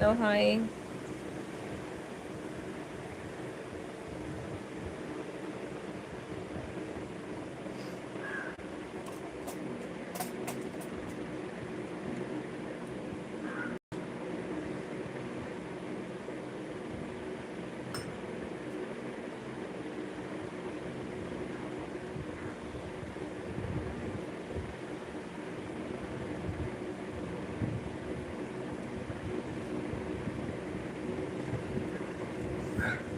Oh hi. Hi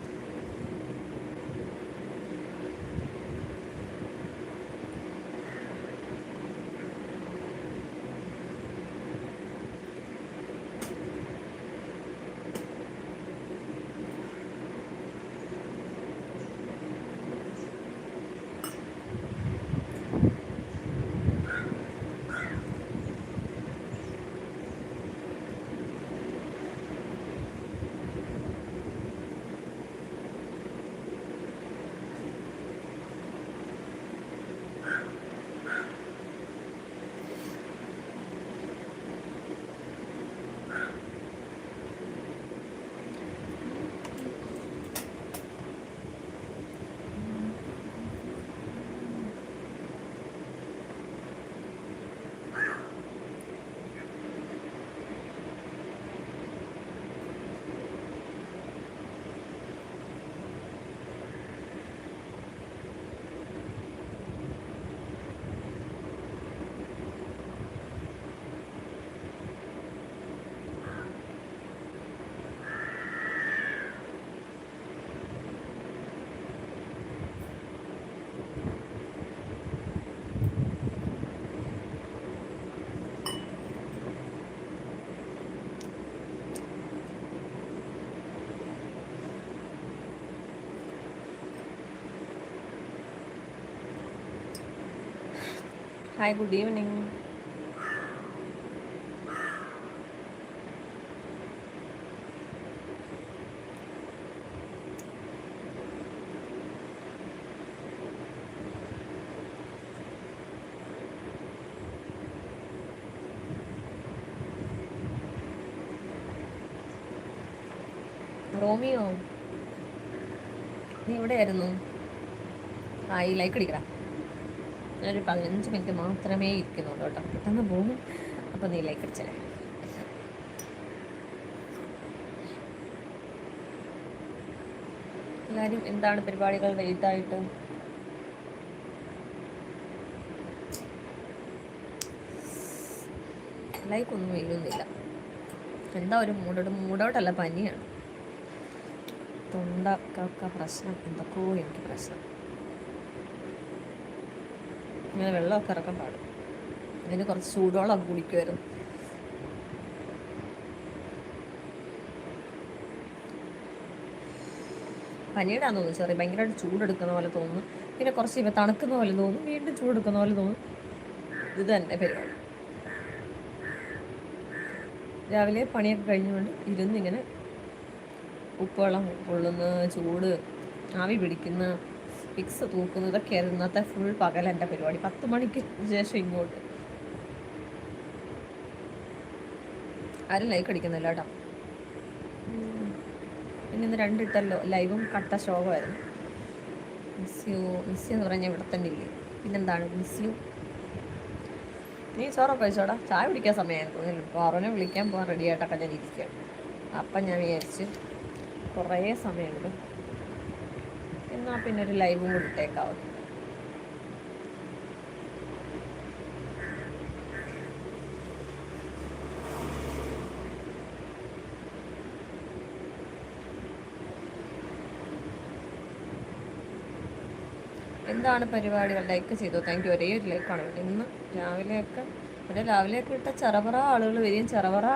hi good evening Romeo നീ എവിടെയായിരുന്നു? ഈ ലൈക്ക് അടിക്കടാ. ഞാനൊരു പതിനഞ്ച് മിനിറ്റ് മാത്രമേ ഇരിക്കുന്നുള്ളൂ കേട്ടോ. പെട്ടെന്ന് പോകും അപ്പോൾ നീലേക്ക് അടിച്ചേ. എല്ലാവരും എന്താണ് പരിപാടികൾ വൈകിട്ടായിട്ട് ലൈക്ക് ഒന്നും വീഴുന്നില്ല എന്താ ഒരു മൂടോട്? മൂടോട്ടല്ല പനിയാണ്. തൊണ്ടക്കൊക്കെ പ്രശ്നം എന്തൊക്കെയോ എനിക്ക് പ്രശ്നം. ഇങ്ങനെ വെള്ളമൊക്കെ ഇറക്കാൻ പാടും. അതിന് കുറച്ച് ചൂടോളം കുടിക്കുമായിരുന്നു പനിയുടെയാന്ന് തോന്നുന്നു ചെറിയ ഭയങ്കരമായിട്ട് ചൂടെടുക്കുന്ന പോലെ തോന്നുന്നു. പിന്നെ കുറച്ച് ഇവ തണുക്കുന്ന പോലെ തോന്നും വീണ്ടും ചൂടെടുക്കുന്ന പോലെ തോന്നും ഇത് തന്നെ പരിപാടി. രാവിലെ പണിയൊക്കെ കഴിഞ്ഞുകൊണ്ട് ഇരുന്നിങ്ങനെ ഉപ്പുവെള്ളം കൊള്ളുന്ന ചൂട് ആവി പിടിക്കുന്ന ഫിക്സ് തൂക്കുന്നതൊക്കെ ആയിരുന്നു ഇന്നത്തെ ഫുൾ പകൽ എന്റെ പരിപാടി. പത്ത് മണിക്ക് ശേഷം ഇങ്ങോട്ട്. ആരും ലൈക്ക് അടിക്കുന്നില്ല കേട്ടോ. പിന്നെ ഇന്ന് രണ്ടിട്ടല്ലോ ലൈവും കട്ട ശോകമായിരുന്നു മിസ് യു മിസ് യു എന്ന് പറഞ്ഞാൽ ഇവിടെ തന്നെ ഇല്ലേ? പിന്നെന്താണ്? മിസ് യു നീ ചോറൊക്കെ കഴിച്ചോടാ. ചായ കുടിക്കാൻ സമയമായിരുന്നു. പോറോനെ വിളിക്കാൻ പോകാൻ റെഡി ആയിട്ടൊക്കെ ഞാൻ ഇരിക്കുകയാണ്. അപ്പം ഞാൻ വിചാരിച്ച് കുറേ സമയമുണ്ട്. എന്നാൽ പിന്നെ ഒരു ലൈവും കൂടി ഇട്ടേക്കാവും എന്താണ് പരിപാടികൾ ലൈക്ക് ചെയ്തു? താങ്ക് യു ഒരേ ഒരു ലൈക്കാണ് ഇന്ന് രാവിലെയൊക്കെ ഇവിടെ രാവിലെയൊക്കെ ഇട്ട ചെറവറ ആളുകൾ വരികയും ചെറവറ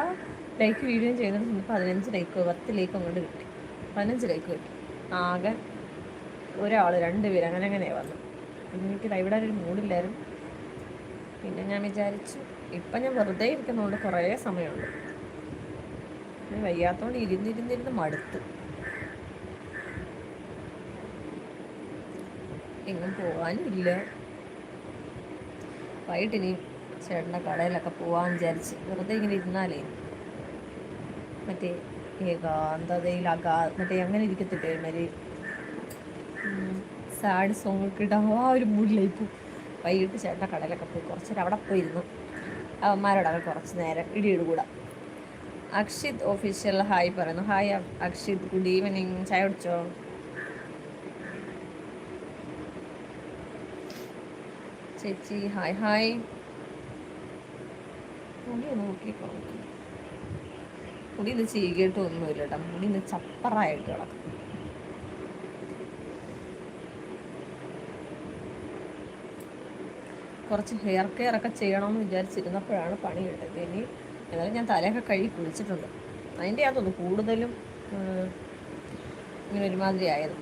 ലൈക്ക് വീഡിയോയും ചെയ്യുന്നത് പതിനഞ്ച് ലൈക്ക് പത്ത് ലൈക്ക് അങ്ങോട്ട് കിട്ടി. പതിനഞ്ച് ലൈക്ക് കിട്ടി. ആകെ ഒരാൾ രണ്ട് പേര് അങ്ങനെ അങ്ങനെ വന്നു എനിക്ക് ഇവിടെ ഒരു മൂടില്ലായിരുന്നു. പിന്നെ ഞാൻ വിചാരിച്ചു ഇപ്പം ഞാൻ വെറുതെ ഇരിക്കുന്നതുകൊണ്ട് കുറേ സമയമുണ്ട്. ഞാൻ വയ്യാത്തതുകൊണ്ട് ഇരുന്നിരുന്നിരുന്ന് മടുത്ത്. എങ്ങും പോകാനും ഇല്ല വൈകിട്ട് ഇനി ചേട്ടന്റെ കടയിലൊക്കെ പോകാൻ വിചാരിച്ച് വെറുതെ ഇങ്ങനെ ഇരുന്നാലേ മറ്റേ ഏകാന്തതയിൽ അകാ മറ്റേ അങ്ങനെ ഇരിക്കത്തില്ലേ മറ്റേ സാഡ് സോങ് ഒക്കെ ഇട്ട് ആ ഒരു മൂഡിലായി പോകും വൈകിട്ട് ചേട്ടൻ കടയിലൊക്കെ പോയി. കുറച്ച് നേരം അവിടെ പോയിരുന്നു. അവന്മാരോടൊക്കെ കുറച്ച് നേരം ഇടിയിട് കൂടാം. അക്ഷിത് ഓഫീഷ്യൽ ഹായ് പറയുന്നു. ഹായ് അക്ഷിത്. ഗുഡ് ഈവനിങ് ചായ കുടിച്ചോ? ചേച്ചി ഹായ് ഹായ് മുടി നോക്കിക്കോ. മുടി ഇന്ന് ചീകിയിട്ടൊന്നുമില്ല കേട്ടോ. മുടി ഇന്ന് ചപ്പറായിട്ട് കിടക്കും കുറച്ച് ഹെയർ കെയർ ഒക്കെ ചെയ്യണമെന്ന് വിചാരിച്ചിരുന്നപ്പോഴാണ് പണി കിട്ടുന്നത് ഇനി എന്നാലും ഞാൻ തലയൊക്കെ കഴുകി കുളിച്ചിട്ടുണ്ട്. അതിന്റെ അകത്തൊന്ന് കൂടുതലും ഇങ്ങനെ ഒരുമാതിരി ആയത്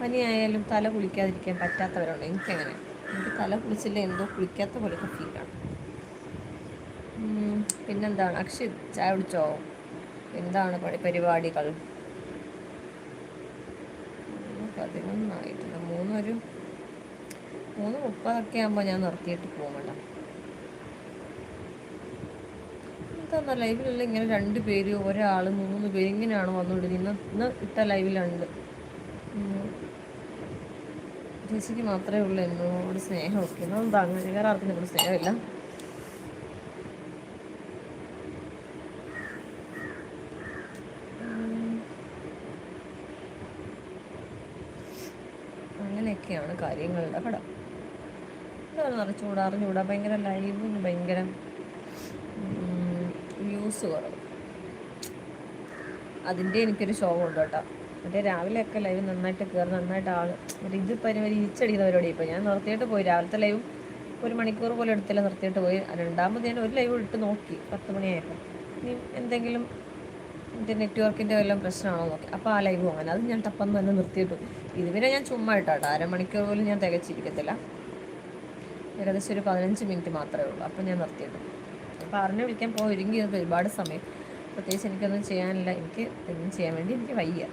പനിയായാലും തല കുളിക്കാതിരിക്കാൻ പറ്റാത്തവരുണ്ട്. എനിക്കങ്ങനെ. എനിക്ക് തല കുളിച്ചില്ല എന്തോ കുളിക്കാത്ത പോലെയൊക്കെ ഫീലാണ് പിന്നെന്താണ്? അക്ഷയ് ചായ കുടിച്ചോ? എന്താണ് പണി പരിപാടികൾ? പതിനൊന്നായിട്ടുണ്ട്. മൂന്നൊരു മൂന്ന് മുപ്പതൊക്കെ ആകുമ്പോൾ ഞാൻ നിർത്തിയിട്ട് പോകുമല്ല എന്താ ലൈവിലല്ല ഇങ്ങനെ രണ്ട് പേര് ഒരാൾ മൂന്ന് പേര് ഇങ്ങനെയാണ് വന്നുകൊണ്ടിരിക്കുന്നത്. ഇന്ന് ഇട്ട ലൈവിലുണ്ട്. ചേച്ചിക്ക് മാത്രമേ ഉള്ളൂ എന്നോട് സ്നേഹമൊക്കെ. എന്താ അങ്ങനെ? വേറെ ആർക്കും നിങ്ങളുടെ സ്നേഹമില്ല. അങ്ങനെയൊക്കെയാണ് കാര്യങ്ങളുടെ പടം. എന്താണ് അറിഞ്ഞൂടാ അറിഞ്ഞൂടാ ഭയങ്കര ലൈവിന് ഭയങ്കര വ്യൂസ് കുറവ്. അതിന്റെ എനിക്കൊരു ഉണ്ട് കേട്ടോ. മറ്റേ രാവിലെയൊക്കെ ലൈവ് നന്നായിട്ട് കയറി നന്നായിട്ട് ആൾ മറ്റേ ഇത് പരിപാടി ഇരിച്ചടിക്കുന്നവരോട് ഇപ്പം. ഞാൻ നിർത്തിയിട്ട് പോയി. രാവിലത്തെ ലൈവും ഒരു മണിക്കൂർ പോലെ എടുത്തില്ല നിർത്തിയിട്ട് പോയി. രണ്ടാമത് ഞാൻ ഒരു ലൈവ് ഇട്ട് നോക്കി പത്ത് മണിയായപ്പോൾ ഇനി എന്തെങ്കിലും എന്റെ നെറ്റ്വർക്കിന്റെ വല്ലതും പ്രശ്നമാണോ നോക്കി. അപ്പോൾ ആ ലൈവ് അങ്ങനെ. അത് ഞാൻ തപ്പം തന്നെ നിർത്തിയിട്ടു ഇതുവരെ ഞാൻ ചുമ്മാ ഇട്ടാട്ടോ. അരമണിക്കൂർ പോലും ഞാൻ തികച്ചിരിക്കത്തില്ല. ഏകദേശം ഒരു പതിനഞ്ച് മിനിറ്റ് മാത്രമേ ഉള്ളൂ. അപ്പം ഞാൻ നിർത്തിയിട്ടു അപ്പോൾ ആറിനെ വിളിക്കാൻ പോയി ഒരുങ്ങി ഒരുപാട് സമയം. പ്രത്യേകിച്ച് എനിക്കൊന്നും ചെയ്യാനില്ല. എനിക്ക് ഒന്നും ചെയ്യാൻ വേണ്ടി എനിക്ക് വയ്യ.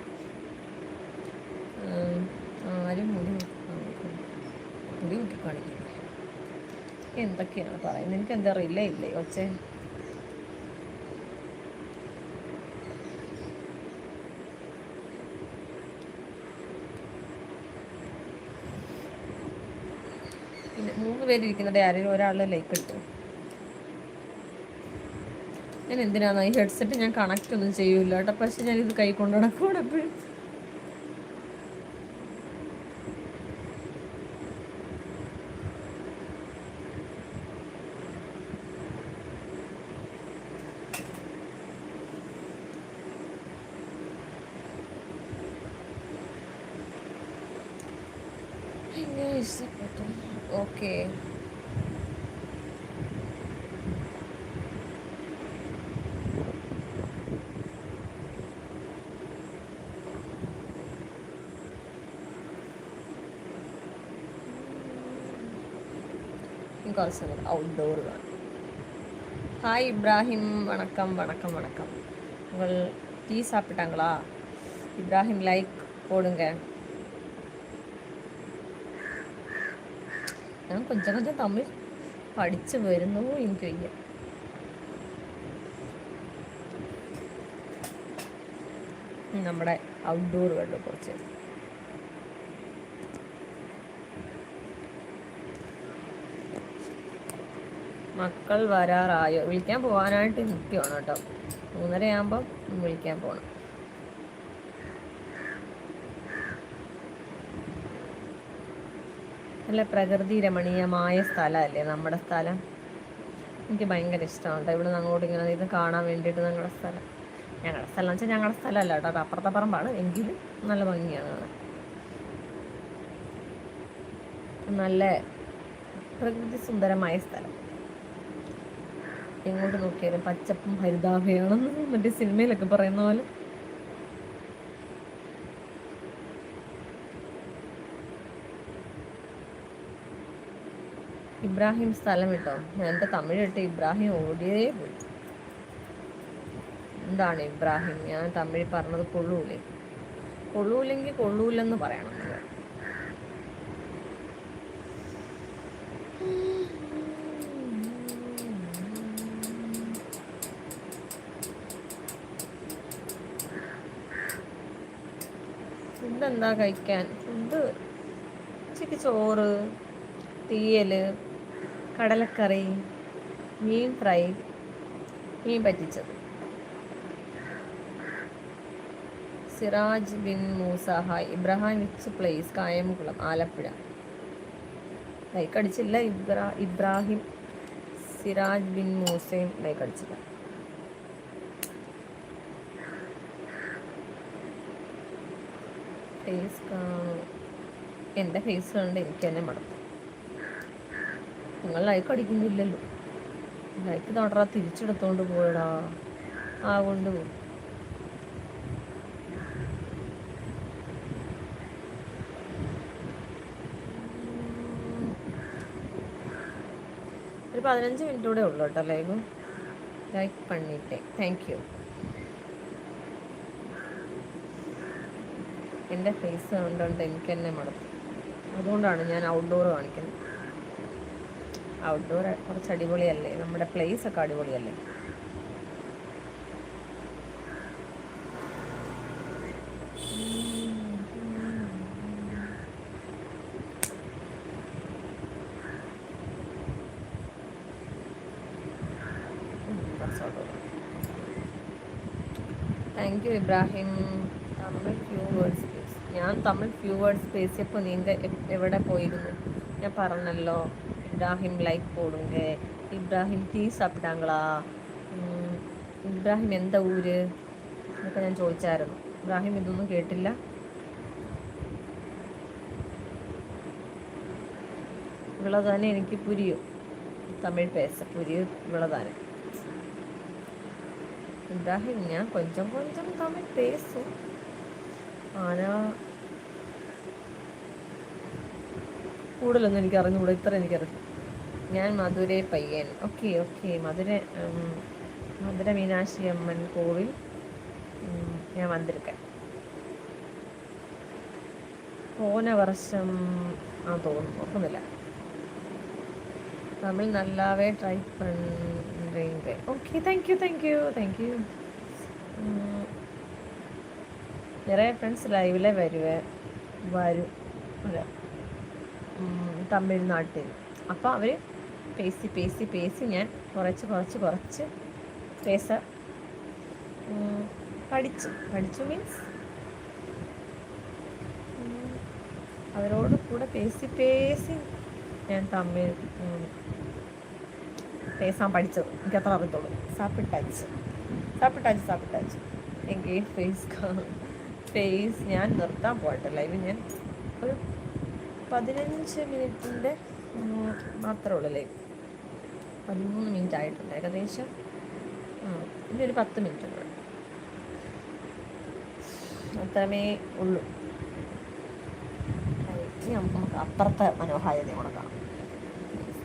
ആരും മുടി മുടി മുട്ടിക്കാണിക്കും കാണിക്കും എന്തൊക്കെയാണ് പറയുന്നത്? എനിക്ക് എന്താ അറിയില്ല ഇല്ലേ ഒച്ച പിന്നെ മൂന്ന് പേരിരിക്കുന്നുണ്ട് ആരെങ്കിലും ഒരാളുടെ ലൈക്ക് ഇട്ടു. ഞാൻ എന്തിനാണ്? ഈ ഹെഡ്സെറ്റ് ഞാൻ കണക്റ്റ് ഒന്നും ചെയ്യൂല കേട്ടോ. പക്ഷെ ഞാനിത് കൈ കൊണ്ടു നടക്കും എപ്പോഴും ഓക്കെ കുറച്ച് ഔട്ട്ഡോർ കാണും ஹாய் இப்ராஹிம் வணக்கம் வணக்கம் வணக்கம் உங்கள் டீ சாப்பிட்டாங்களா இப்ராஹிம் லைக் போடுங்க ഞാൻ കൊഞ്ചം കൊഞ്ചം തമ്മിൽ പഠിച്ചു വരുന്നു എനിക്ക് വയ്യ നമ്മുടെ ഔട്ട്ഡോർ കണ്ടു കുറച്ച് മക്കൾ വരാറായോ? വിളിക്കാൻ പോകാനായിട്ട് നിൽക്കുകയാണ് കേട്ടോ. മൂന്നര ആകുമ്പം വിളിക്കാൻ പോകണം നല്ല പ്രകൃതി രമണീയമായ സ്ഥലമല്ലേ നമ്മുടെ സ്ഥലം? എനിക്ക് ഭയങ്കര ഇഷ്ടമാണ് ഇവിടെ അങ്ങോട്ട് ഇങ്ങനെ ഇത് കാണാൻ വേണ്ടിയിട്ട് ഞങ്ങളുടെ സ്ഥലം. ഞങ്ങളുടെ സ്ഥലം വെച്ചാൽ ഞങ്ങളുടെ സ്ഥലമല്ല കേട്ടോ. അപ്പുറത്തെ പറമ്പാണ്. എങ്കിലും നല്ല ഭംഗിയാണ് നല്ല പ്രകൃതി സുന്ദരമായ സ്ഥലം. എങ്ങോട്ട് നോക്കിയാലും പച്ചപ്പും ഹരിതാഭയാണെന്ന് മറ്റേ സിനിമയിലൊക്കെ പറയുന്ന പോലെ. ഇബ്രാഹിം സ്ഥലം ഇട്ടോ എന്റെ തമിഴിട്ട് ഇബ്രാഹിം ഓടിയേ പോയി. എന്താണ് ഇബ്രാഹിം? ഞാൻ തമിഴ് പറഞ്ഞത് കൊള്ളൂലേ. കൊള്ളൂലെങ്കിൽ കൊള്ളൂലെന്ന് പറയണം. എന്താ കഴിക്കാൻ? ഫുഡ് ഉച്ചയ്ക്ക് ചോറ് തീയൽ കടലക്കറി മീൻ ഫ്രൈ മീൻ പറ്റിച്ചത്. Siraj bin Moosa hi Ibrahim which place Kayamkulam Alappuzha. Like അടിച്ചില്ല ഇബ്രാ ഇബ്രാഹിം സിറാജ് ബിൻ മൂസയും ലൈക്ക് അടിച്ചില്ല. ഫേസ് എന്റെ ഫേസ് കണ്ട് എനിക്ക് തന്നെ മടക്കും നിങ്ങൾ ലൈക്ക് അടിക്കുന്നില്ലല്ലോ. ലൈക്ക് തൊടറ തിരിച്ചെടുത്തോണ്ട് പോയടാ. ആ കൊണ്ടുപോകും ഒരു പതിനഞ്ച് മിനിറ്റ് കൂടെ ഉള്ളു കേട്ടോ ലൈവ് ലൈക്ക് പണിയിട്ടേ. താങ്ക് യു എന്റെ ഫേസ് കണ്ടുകൊണ്ട് എനിക്ക് തന്നെ മടുത്തു. അതുകൊണ്ടാണ് ഞാൻ ഔട്ട്ഡോർ കാണിക്കുന്നത്. ഔട്ട്ഡോർ കുറച്ച് അടിപൊളിയല്ലേ? നമ്മുടെ പ്ലേസ് ഒക്കെ അടിപൊളിയല്ലേ? Thank you Ibrahim Tamil few words space ഞാൻ തമിഴ് ഫ്യൂ വേർഡ്സ് പേസിയപ്പോൾ നീങ്ക എവിടെ പോയിരുന്നു? ഞാൻ പറഞ്ഞല്ലോ ഇബ്രാഹിം ലൈക്ക് പോടുങ്ക ഇബ്രാഹിം ടീ സാപ്പിട്ടാങ്കളാ ഇബ്രാഹിം എന്താ ഊര്? എന്നൊക്കെ ഞാൻ ചോദിച്ചായിരുന്നു. ഇബ്രാഹിം ഇതൊന്നും കേട്ടില്ല. ഇവളതാനെ എനിക്ക് പുരിയോ. തമിഴ് പേസ പുരി ഇവളതാനെ ഇബ്രാഹിം ഞാൻ കൊഞ്ചം കൊഞ്ചം തമിഴ് പേസും. ആന കൂടുതലൊന്നും എനിക്ക് അറിഞ്ഞുകൂടാ. ഇത്ര എനിക്കറിഞ്ഞു. ഞാൻ മധുര പയ്യൻ. Okay okay. മധുര മധുര മീനാക്ഷി അമ്മൻ കോവിൽ. ഞാൻ വന്നിരിക്കാൻ പോന വർഷം ആ തോന്നുന്നു. ഓർക്കുന്നില്ല. തമിഴ് നല്ലാവേ ട്രൈ പണ്ടേ okay thank you thank you thank you നിറയെ ഫ്രണ്ട്സ് ലൈവിലെ വരുവേ. വരും. തമിഴ്നാട്ടിൽ. അപ്പോൾ അവർ പേസി പേസി പേസി ഞാൻ കുറച്ച് കുറച്ച് കുറച്ച് പേസ പഠിച്ചു. പഠിച്ചു മീൻസ് അവരോട് കൂടെ പേസി പേസി ഞാൻ തമിഴ് പേസാൻ പഠിച്ചത്. എനിക്ക് അത്ര അറിയത്തുള്ളൂ. സാപ്പിട്ടാച്ച് സാപ്പിട്ടാച്ച് സാപ്പിട്ടാച്ച് എങ്കിൽ ഫേസ് ഫേസ് ഞാൻ നിർത്താൻ പോയിട്ടില്ല. ലൈവ് ഞാൻ ഒരു പതിനഞ്ച് മിനിറ്റിന്റെ മാത്രമേ ഉള്ളൂ ലൈവ് പതിമൂന്ന് മിനിറ്റ് ആയിട്ടുണ്ട് ഏകദേശം ഇനി ഒരു പത്ത് മിനിറ്റ് ഉണ്ട് അത്രമേ ഉള്ളൂ. നമുക്ക് അപ്പുറത്തെ മനോഹാരിത കൂടെ കാണാം.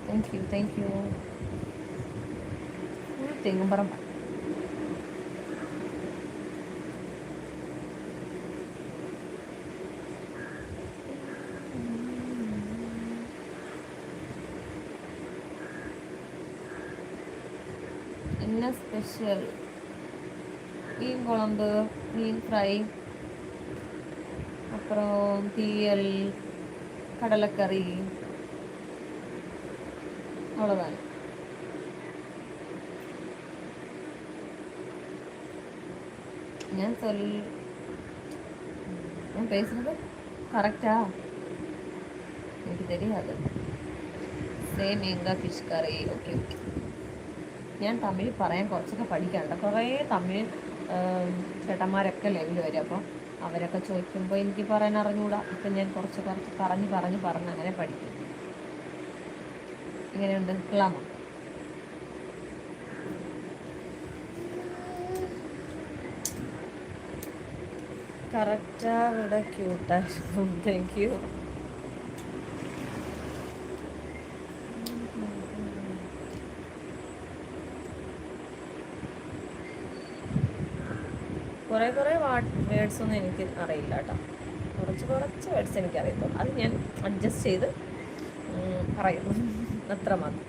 Thank you thank you Thengumparamba. என்ன ஸ்பெஷல் மீன் குழம்பு மீன் ஃப்ரை அப்புறம் தீயல் கடலைக்கறி அவ்வளோதான் ഞാൻ சொல் ഞാൻ பேசுறது കറക്റ്റാ എനിക്ക് தெரியாது സെയിം എങ്ക ഫിഷ് കറി ഓക്കെ ഓക്കെ ഞാൻ തമിഴ് പറയാൻ കുറച്ചൊക്കെ പഠിക്കാറുണ്ട് കുറേ തമിഴ് ചേട്ടന്മാരൊക്കെ ലെവൽ വരും. അപ്പോൾ അവരൊക്കെ ചോദിക്കുമ്പോൾ എനിക്ക് പറയാൻ അറിഞ്ഞുകൂടാ ഇപ്പം ഞാൻ കുറച്ച് കുറച്ച് പറഞ്ഞ് പറഞ്ഞ് പറഞ്ഞ് അങ്ങനെ പഠിക്കും. ഇങ്ങനെയുണ്ട് കൊള്ളാമോ? കറക്റ്റാ ഇവിടെ ക്യൂട്ടാ താങ്ക് യു കുറേ കുറേ വാട്ട് വേർഡ്സൊന്നും എനിക്ക് അറിയില്ല കേട്ടോ. കുറച്ച് കുറച്ച് വേർഡ്സ് എനിക്ക് അറിയത്തുള്ളൂ അത് ഞാൻ അഡ്ജസ്റ്റ് ചെയ്ത് പറയും. അത്ര മാത്രം.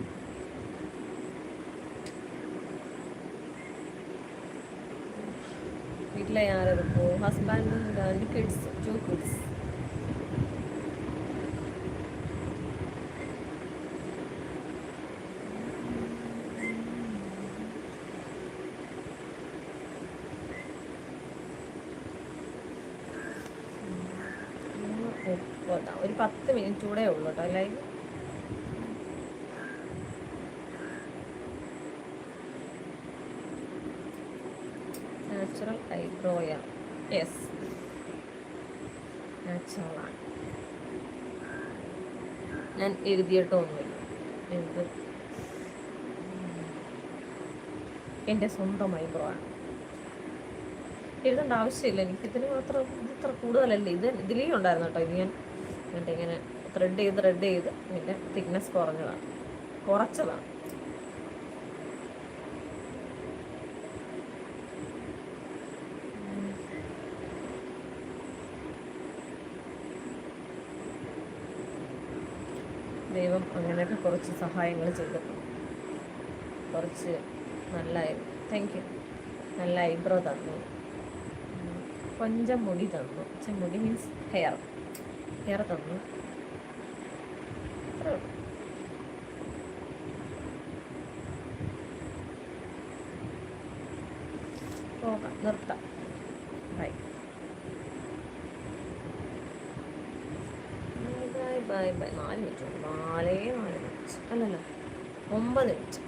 വീട്ടിലെ ഞാനത് ഹസ്ബൻഡും രണ്ട് കിഡ്സ് ടു കിഡ്സ് പത്ത് മിനിറ്റ് കൂടെ ഉള്ളൂ കേട്ടോ ലൈവ് നാച്ചുറൽ ഐബ്രോയ യെസ് നാച്ചുറലാണ് ഞാൻ എഴുതിയിട്ടൊന്നുമില്ല എന്ത്? എന്റെ സ്വന്തം ഐബ്രോ ആണ്. എഴുതേണ്ട ആവശ്യമില്ല. എനിക്ക് ഇതിന് മാത്രം ഇത് ഇത്ര കൂടുതലല്ലേ. ഇത് ഇതിലേ ഉണ്ടായിരുന്നു കേട്ടോ ഇത് ഞാൻ എന്നിട്ട് ഇങ്ങനെ ത്രെഡ് ചെയ്ത് ത്രെഡ് ചെയ്ത്. പിന്നെ തിക്നെസ് കുറഞ്ഞതാണ്. കുറച്ചതാണ്. ദൈവം അങ്ങനെയൊക്കെ കുറച്ച് സഹായങ്ങൾ ചെയ്തിട്ടുണ്ട്. കുറച്ച് നല്ല താങ്ക് യു നല്ല ഐബ്രോ തന്നു. കൊഞ്ചം മുടി തന്നു. മുടി മീൻസ് ഹെയർ ഹെയർ തന്നു. പോകാം നിർത്താം. ബൈ ബൈ ബൈ ബൈ നാല് മിനിറ്റ് നാലേ നാല് മിനിറ്റ് അല്ലല്ല ഒമ്പത് മിനിറ്റ്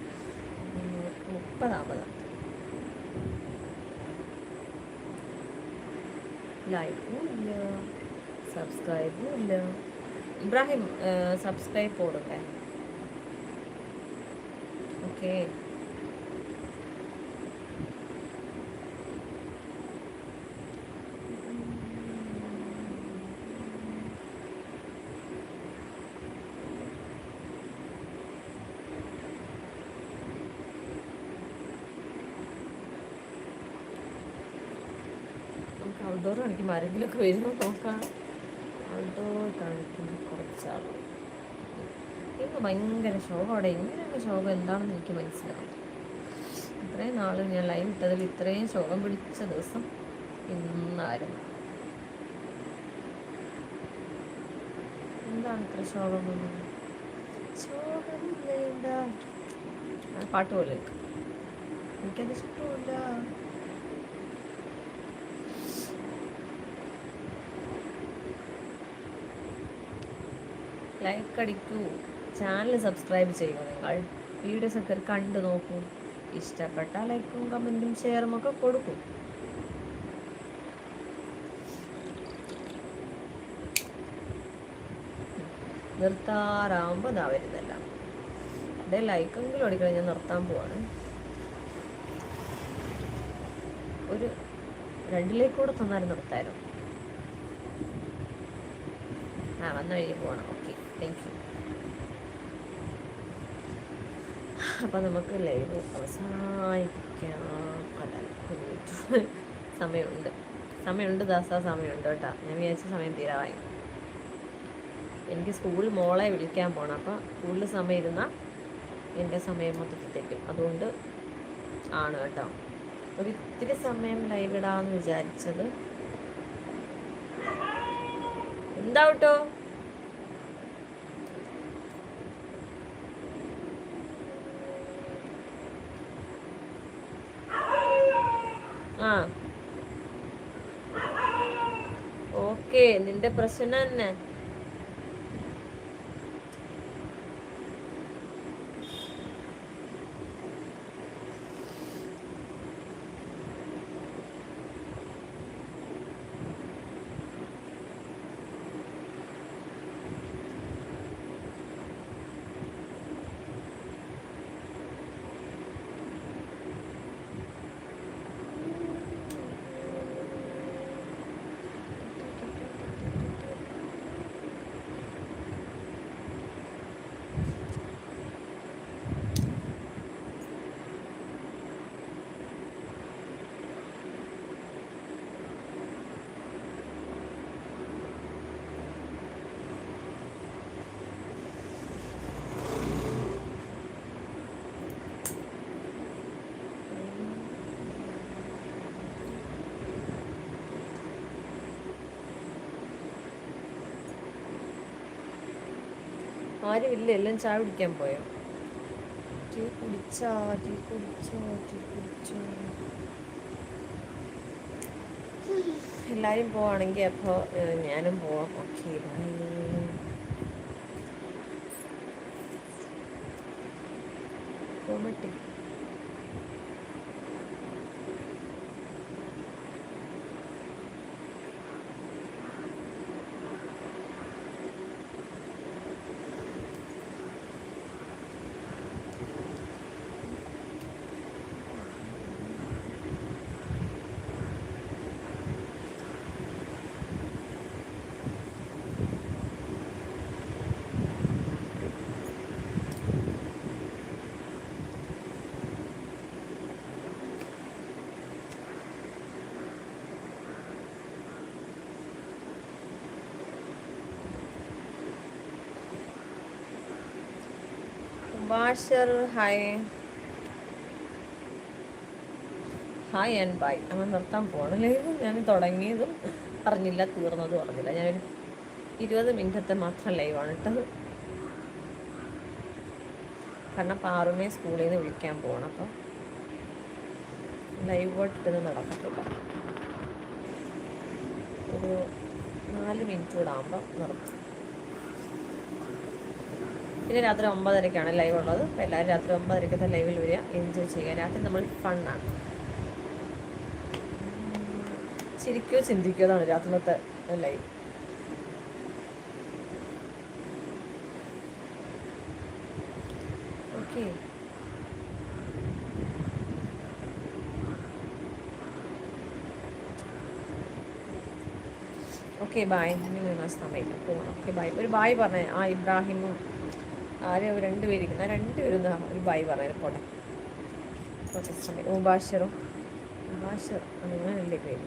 മുപ്പതാമതാണ് ലൈക്കും ഇല്ല. സബ്സ്ക്രൈബും ഇല്ല. ഇബ്രാഹിം സബ്സ്ക്രൈബ് പോടുங்க ഓക്കെ ഔട്ട്ഡോർ കാണിക്കും ആരെങ്കിലുമൊക്കെ വരുന്നു നോക്കാം. ഔട്ട്ഡോർ കാണിക്കുന്ന കുറച്ചാൾ ഇന്ന് ഭയങ്കര ശോകം അവിടെ. എങ്ങനെയാണ് ശോകം? എന്താണെന്ന് എനിക്ക് മനസ്സിലാവും ഇത്രയും നാളും ഞാൻ ലൈവ് ഇട്ടതിൽ ഇത്രയും ശോകം പിടിച്ച ദിവസം ഇന്നായിരുന്നു. എന്താണ് ഇത്ര ശോകം? ശോകം പാട്ട് പോലെ എനിക്കത് ഇഷ്ടമില്ല ലൈക്ക് അടിക്കൂ. ചാനൽ സബ്സ്ക്രൈബ് ചെയ്യൂ നിങ്ങൾ. വീഡിയോസ് ഒക്കെ കണ്ടു നോക്കൂ. ഇഷ്ടപ്പെട്ട ലൈക്കും കമന്റും ഷെയറും ഒക്കെ കൊടുക്കും. നിർത്താറാവുമ്പോൾ ഇതാ വരുന്നില്ല. അതേ ലൈക്കെങ്കിലും അടിക്കണം ഞാൻ നിർത്താൻ പോവാണ്. ഒരു രണ്ടിലേക്കൂടെ തന്നാലും നിർത്തായിരുന്നു ആ വന്നു കഴിഞ്ഞ് പോകണം ഓക്കെ താങ്ക് യു അപ്പം നമുക്ക് ലൈവ് അവസാനിപ്പിക്കാം സമയമുണ്ട്. സമയമുണ്ട് ദാസ സമയമുണ്ട് കേട്ടോ. ഞാൻ വിചാരിച്ച സമയം തീരാവായി എനിക്ക് സ്കൂളിൽ മോളെ വിളിക്കാൻ പോകണം അപ്പം സ്കൂളിൽ സമയം ഇരുന്നാൽ എന്റെ സമയം മൊത്തത്തിൽ തെറ്റും അതുകൊണ്ട് ആണ് കേട്ടോ. ഒരു ഇത്തിരി സമയം ലൈവ് ഇടാമെന്ന് വിചാരിച്ചത്. എന്താ കേട്ടോ ആ ഓക്കെ നിന്റെ പ്രശ്നം തന്നെ. ആരും ഇല്ല എല്ലാം ചായ കുടിക്കാൻ പോയോ? ടീ കുടിച്ചാ ടീ കുടിച്ചോ ടീ കുടിച്ചോ. എല്ലാവരും പോവാണെങ്കിൽ അപ്പോൾ ഞാനും പോവാം. Okay bye. Bashar hi hi and bye അങ്ങനെ നിർത്താൻ പോകണല്ലേ ഞാൻ തുടങ്ങിയതും പറഞ്ഞില്ല തീർന്നതും പറഞ്ഞില്ല ഞാനൊരു ഇരുപത് മിനിറ്റത്തെ മാത്രം ലൈവാണ് ഇട്ടത്. കാരണം പാറുമേ സ്കൂളിൽ നിന്ന് വിളിക്കാൻ പോകണം അപ്പം ലൈവ് ഇട്ടത് നടക്കത്തില്ല ഒരു നാല് മിനിറ്റ് കൂടെ ആകുമ്പോൾ നിർത്തും. പിന്നെ രാത്രി ഒമ്പതരക്കാണ് ലൈവ് ഉള്ളത്. അപ്പോൾ എല്ലാവരും രാത്രി ഒമ്പതരക്കത്തെ ലൈവിൽ വരിക. എൻജോയ് ചെയ്യുക. രാത്രി നമ്മൾ ഫണ്ണാണ് ചിരിക്കുകയോ ചിന്തിക്കുകയോ എന്നാണ് രാത്രിത്തെ ലൈവ് ഓക്കെ ഓക്കെ ബായ് നിങ്ങൾ സമയത്ത് പോകണം ഓക്കെ ബായ് ഒരു ബായ് പറഞ്ഞേ. ആ ഇബ്രാഹിമും ആരും രണ്ടുപേരിക്കുന്ന രണ്ടുപേരും ഒരു ബായി പറഞ്ഞു പോട്ടെ. ഓക്കെ സമയം മുബാഷറും. മുബാഷർ എന്റെ പേര്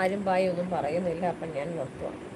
ആരും ബായി ഒന്നും പറയുന്നില്ല. അപ്പം ഞാൻ നിർത്തുവാണ്